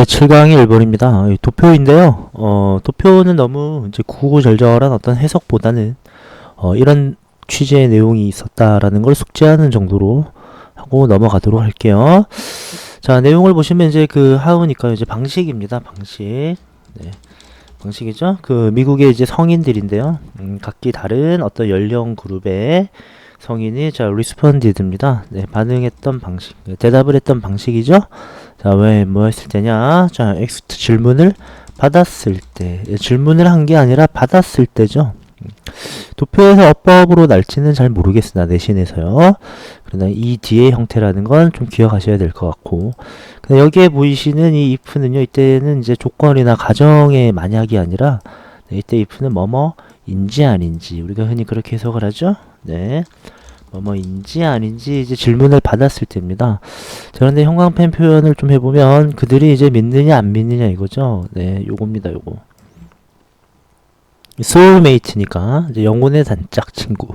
네, 7강이 1번입니다. 도표인데요. 어, 도표는 너무 이제 구구절절한 어떤 해석보다는 어, 이런 취지의 내용이 있었다라는 걸 숙지하는 정도로 하고 넘어가도록 할게요. 자, 내용을 보시면 이제 그 하우니까 이제 방식입니다. 방식. 네. 방식이죠. 그 미국의 이제 성인들인데요. 음, 각기 다른 어떤 연령 그룹의 성인이 자 리스폰디드입니다. 네, 반응했던 방식, 네, 대답을 했던 방식이죠. 자, 왜 뭐 했을 때냐? 자, 엑스트 질문을 받았을 때 예, 질문을 한 게 아니라 받았을 때죠. 음, 도표에서 어법으로 날지는 잘 모르겠으나 내신에서요. 그러나 이 뒤의 형태라는 건 좀 기억하셔야 될 것 같고 근데 여기에 보이시는 이 if는요 이때는 이제 조건이나 가정의 만약이 아니라 네, 이때 if는 뭐뭐인지 아닌지 우리가 흔히 그렇게 해석을 하죠 네. 뭐뭐인지 아닌지 이제 질문을 받았을 때입니다. 자, 그런데 형광펜 표현을 좀 해보면 그들이 이제 믿느냐 안 믿느냐 이거죠? 네 요겁니다 요거. soulmate니까 이제 영혼의 단짝 친구.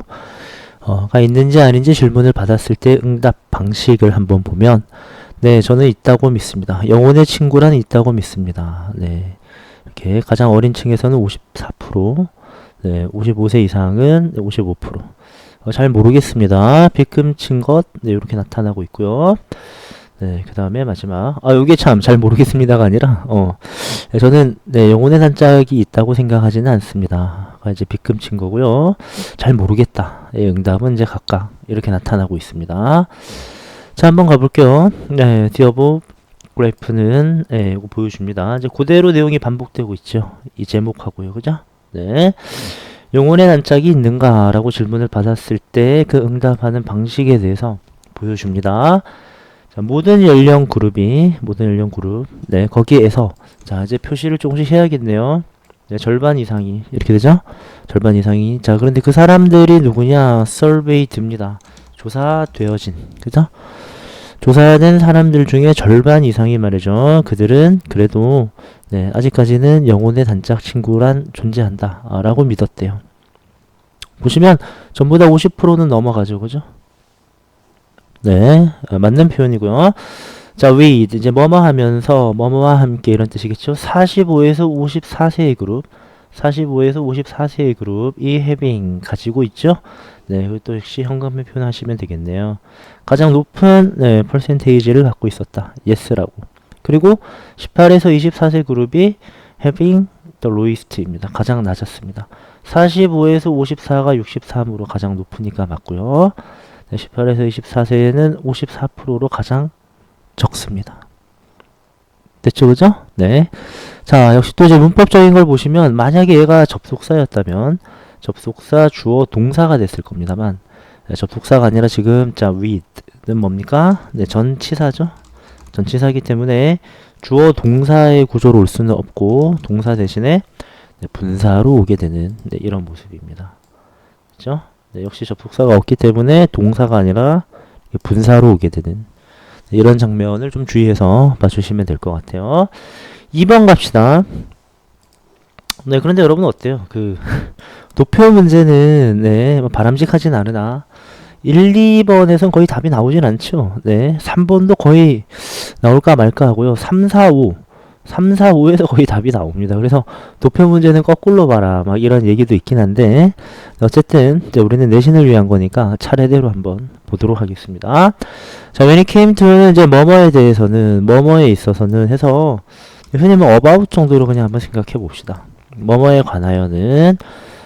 어가 있는지 아닌지 질문을 받았을 때 응답 방식을 한번 보면 네 저는 있다고 믿습니다. 영혼의 친구란 있다고 믿습니다. 네. 이렇게 가장 어린 층에서는 54% 네, 55세 이상은 55%. 어, 잘 모르겠습니다. 빗금친 것, 네, 이렇게 나타나고 있고요. 네, 그 다음에 마지막. 아, 요게 참 잘 모르겠습니다가 아니라, 어, 네, 저는, 네, 영혼의 단짝이 있다고 생각하지는 않습니다. 가 이제 빗금친 거고요. 잘 모르겠다. 예, 응답은 이제 각각 이렇게 나타나고 있습니다. 자, 한번 가볼게요. 네, 디어보 그래프는, 예, 이거 보여줍니다. 이제 그대로 내용이 반복되고 있죠. 이 제목하고요. 그죠? 네. 영혼의 단짝이 있는가 라고 질문을 받았을 때 그 응답하는 방식에 대해서 보여줍니다. 자, 모든 연령 그룹이 모든 연령 그룹 네 거기에서 자 이제 표시를 조금씩 해야겠네요. 네, 절반 이상이 이렇게 되죠? 절반 이상이 자 그런데 그 사람들이 누구냐? surveyed입니다. 조사되어진 그죠? 조사된 사람들 중에 절반 이상이 말이죠. 그들은 그래도 네, 아직까지는 영혼의 단짝 친구란 존재한다. 아, 라고 믿었대요. 보시면 전부 다 50%는 넘어가죠. 그죠? 네, 아, 맞는 표현이고요. 자, with 이제 뭐뭐 하면서 뭐뭐와 함께 이런 뜻이겠죠. 45에서 54세의 그룹, 45에서 54세의 그룹이 having 가지고 있죠. 네, 그것도 역시 현금을 표현하시면 되겠네요. 가장 높은 네, 퍼센테이지를 갖고 있었다. yes라고. 그리고 18에서 24세 그룹이 having lowest입니다. 가장 낮았습니다. 45에서 54가 63으로 가장 높으니까 맞고요. 네, 18에서 24세는 54%로 가장 적습니다. 됐죠, 그죠? 네. 자, 역시 또 이제 문법적인 걸 보시면 만약에 얘가 접속사였다면 접속사 주어 동사가 됐을 겁니다만 네, 접속사가 아니라 지금 자 with는 뭡니까? 네, 전치사죠. 전치사이기 때문에 주어 동사의 구조로 올 수는 없고 동사 대신에 네, 분사로 오게 되는 네, 이런 모습입니다. 그렇죠? 네, 역시 접속사가 없기 때문에 동사가 아니라 분사로 오게 되는 네, 이런 장면을 좀 주의해서 봐주시면 될 것 같아요. 2번 갑시다. 네, 그런데 여러분 어때요? 그 도표 문제는 네, 뭐 바람직하진 않으나 1, 2번에선 거의 답이 나오진 않죠. 네. 3번도 거의 나올까 말까 하고요. 3, 4, 5. 3, 4, 5에서 거의 답이 나옵니다. 그래서 도표 문제는 거꾸로 봐라. 막 이런 얘기도 있긴 한데 어쨌든 우리는 내신을 위한 거니까 차례대로 한번 보도록 하겠습니다. 자, came to는 이제 뭐뭐에 대해서는 뭐뭐에 있어서는 해서 흔히 뭐 about 정도로 그냥 한번 생각해 봅시다. 뭐뭐에 관하여는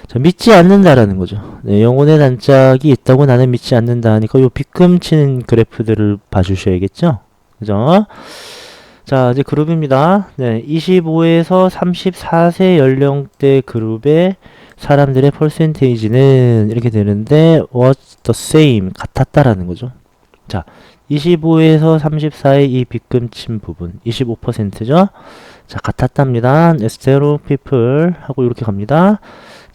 자, 믿지 않는다라는 거죠. 네, 영혼의 단짝이 있다고 나는 믿지 않는다 하니까 요 비금친 그래프들을 봐주셔야겠죠. 그죠? 자, 이제 그룹입니다. 네, 25에서 34세 연령대 그룹의 사람들의 퍼센테이지는 이렇게 되는데 was the same 같았다라는 거죠. 자, 25에서 34의 이 빗금친 부분 25%죠. 자, 같았답니다. 에스테로 people 하고 이렇게 갑니다.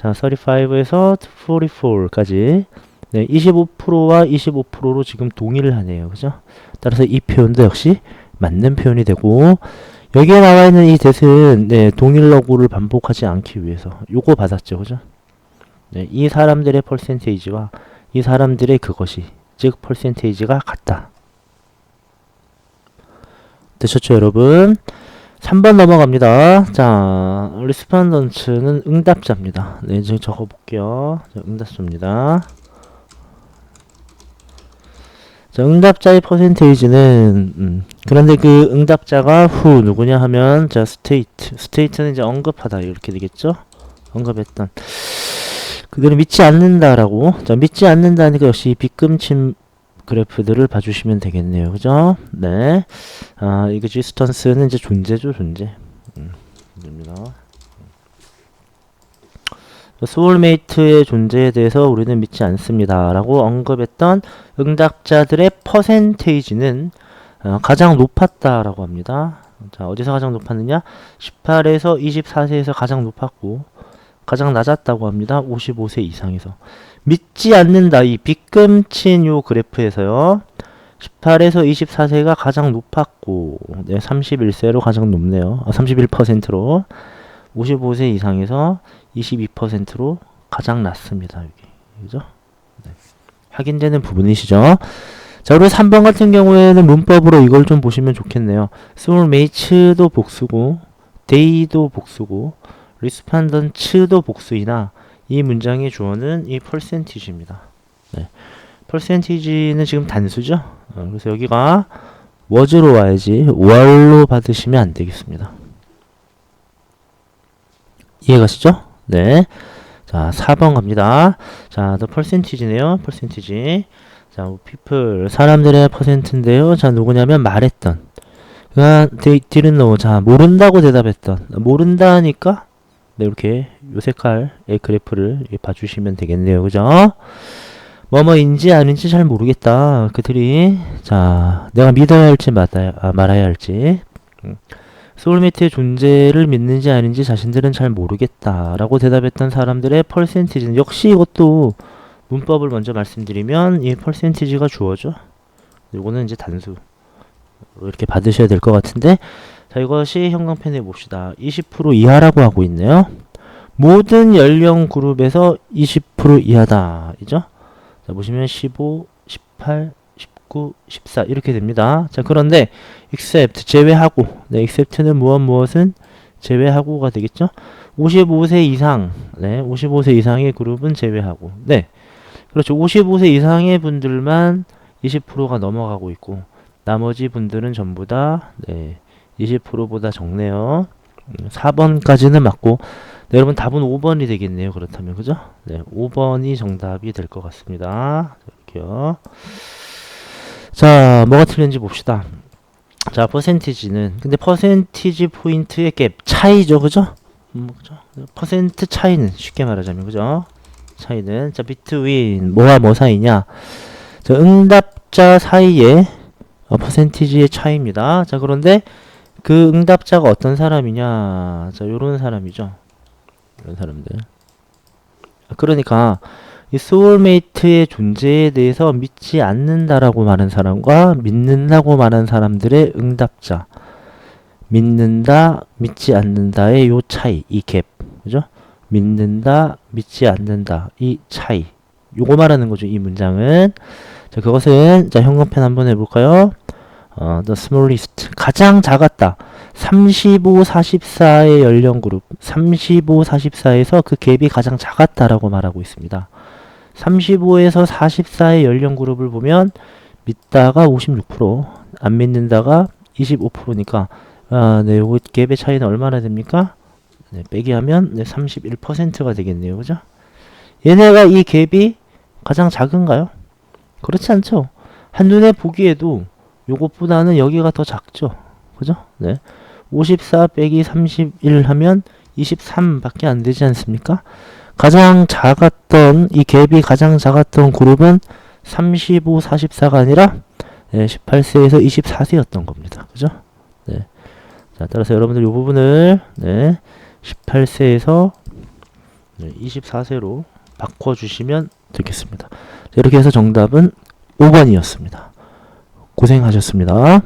자, 35에서 44까지 네, 25%와 25%로 지금 동의를 하네요. 그죠? 따라서 이 표현도 역시 맞는 표현이 되고 여기에 나와 있는 이 대은 네, 동일러구를 반복하지 않기 위해서 요거 받았죠. 그죠? 네, 이 사람들의 퍼센테이지와 이 사람들의 그것이 즉 퍼센테이지가 같다. 되셨죠, 여러분? 3번 넘어갑니다. 자, 리스판던츠는 응답자입니다. 네, 지금 적어볼게요. 자, 응답자입니다. 자, 응답자의 퍼센테이지는, 음, 그런데 그 응답자가 후 누구냐 하면, 자, 스테이트. 스테이트는 이제 언급하다. 이렇게 되겠죠? 언급했던. 그들은 믿지 않는다라고. 자, 믿지 않는다니까 역시 빗금침 그래프들을 봐주시면 되겠네요. 그죠? 네. 아, 이거 지스턴스는 이제 존재죠, 존재. 음, 됩니다. 소울메이트의 존재에 대해서 우리는 믿지 않습니다. 라고 언급했던 응답자들의 퍼센테이지는 어, 가장 높았다라고 합니다. 자, 어디서 가장 높았느냐? 18에서 24세에서 가장 높았고, 가장 낮았다고 합니다. 55세 이상에서. 믿지 않는다. 이 빗금친 요 그래프에서요. 18에서 24세가 가장 높았고, 네, 31세로 가장 높네요. 아, 31%로. 55세 이상에서 22%로 가장 낮습니다. 여기. 그죠? 네. 확인되는 부분이시죠? 자, 그리고 3번 같은 경우에는 문법으로 이걸 좀 보시면 좋겠네요. soulmate도 복수고, day도 복수고, respondent도 복수이나 이 문장의 주어는 이 percentage입니다. 네. percentage는 지금 단수죠? 어, 그래서 여기가 was로 와야지 were로 받으시면 안 되겠습니다. 이해가시죠? 네. 자, 4번 갑니다. 자, the percentage네요. percentage. 자, people 사람들의 퍼센트인데요. 자, 누구냐면 말했던. 그가 they didn't know. 자, 모른다고 대답했던. 모른다니까 네, 이렇게 요 색깔의 그래프를 봐주시면 되겠네요. 그죠? 뭐뭐인지 아닌지 잘 모르겠다. 그들이 자, 내가 믿어야 할지 말아야, 아, 말아야 할지. 음. 소울메이트의 존재를 믿는지 아닌지 자신들은 잘 모르겠다라고 대답했던 사람들의 퍼센티지는 역시 이것도 문법을 먼저 말씀드리면 이 퍼센티지가 주어져. 이거는 이제 단수 이렇게 받으셔야 될 것 같은데 자 이것이 형광펜에 봅시다. 20% 이하라고 하고 있네요. 모든 연령 그룹에서 20% 이하다. 이죠? 자 보시면 15, 18, 19, 14 이렇게 됩니다. 자 그런데 except 제외하고 네, except는 무엇 무엇은 제외하고가 되겠죠. 55세 이상 네, 55세 이상의 그룹은 제외하고 네, 그렇죠. 55세 이상의 분들만 20%가 넘어가고 있고 나머지 분들은 전부 다 네, 20%보다 적네요. 음, 4번까지는 맞고 네, 여러분 답은 5번이 되겠네요. 그렇다면 그죠? 네, 5번이 정답이 될 것 같습니다. 이렇게요. 자, 뭐가 틀렸는지 봅시다. 자, 퍼센티지는 근데 퍼센티지 포인트의 갭 차이죠, 그죠? 음, 그죠? 퍼센트 차이는 쉽게 말하자면 그죠? 차이는 자, between 뭐와 뭐 사이냐? 자, 응답자 사이의 어, 퍼센티지의 차이입니다. 자, 그런데 그 응답자가 어떤 사람이냐? 자, 요런 사람이죠. 이런 사람들. 그러니까 이 소울메이트의 존재에 대해서 믿지 않는다라고 말한 사람과 믿는다고 말한 사람들의 응답자. 믿는다 믿지 않는다의 요 차이 이 갭 그죠? 믿는다 믿지 않는다 이 차이. 요거 말하는 거죠 이 문장은. 자 그것은 자 형광펜 한번 해볼까요? 어, the smallest. 가장 작았다 35, 44의 연령 그룹 35, 44에서 그 갭이 가장 작았다라고 말하고 있습니다 35에서 44의 연령 그룹을 보면 믿다가 56%, 안 믿는다가 25%니까 아, 네, 요거 갭의 차이는 얼마나 됩니까? 네, 빼기 하면 네, 31%가 되겠네요. 그죠? 얘네가 이 갭이 가장 작은가요? 그렇지 않죠. 한눈에 보기에도 요것보다는 여기가 더 작죠. 그죠? 네. 54 빼기 31 하면 23밖에 안 되지 않습니까? 가장 작았던 이 갭이 가장 작았던 그룹은 35, 44가 아니라 네, 18세에서 24세였던 겁니다. 그죠? 네. 자, 따라서 여러분들 이 부분을 네, 18세에서 네, 24세로 바꿔 주시면 되겠습니다. 자, 이렇게 해서 정답은 5번이었습니다. 고생하셨습니다.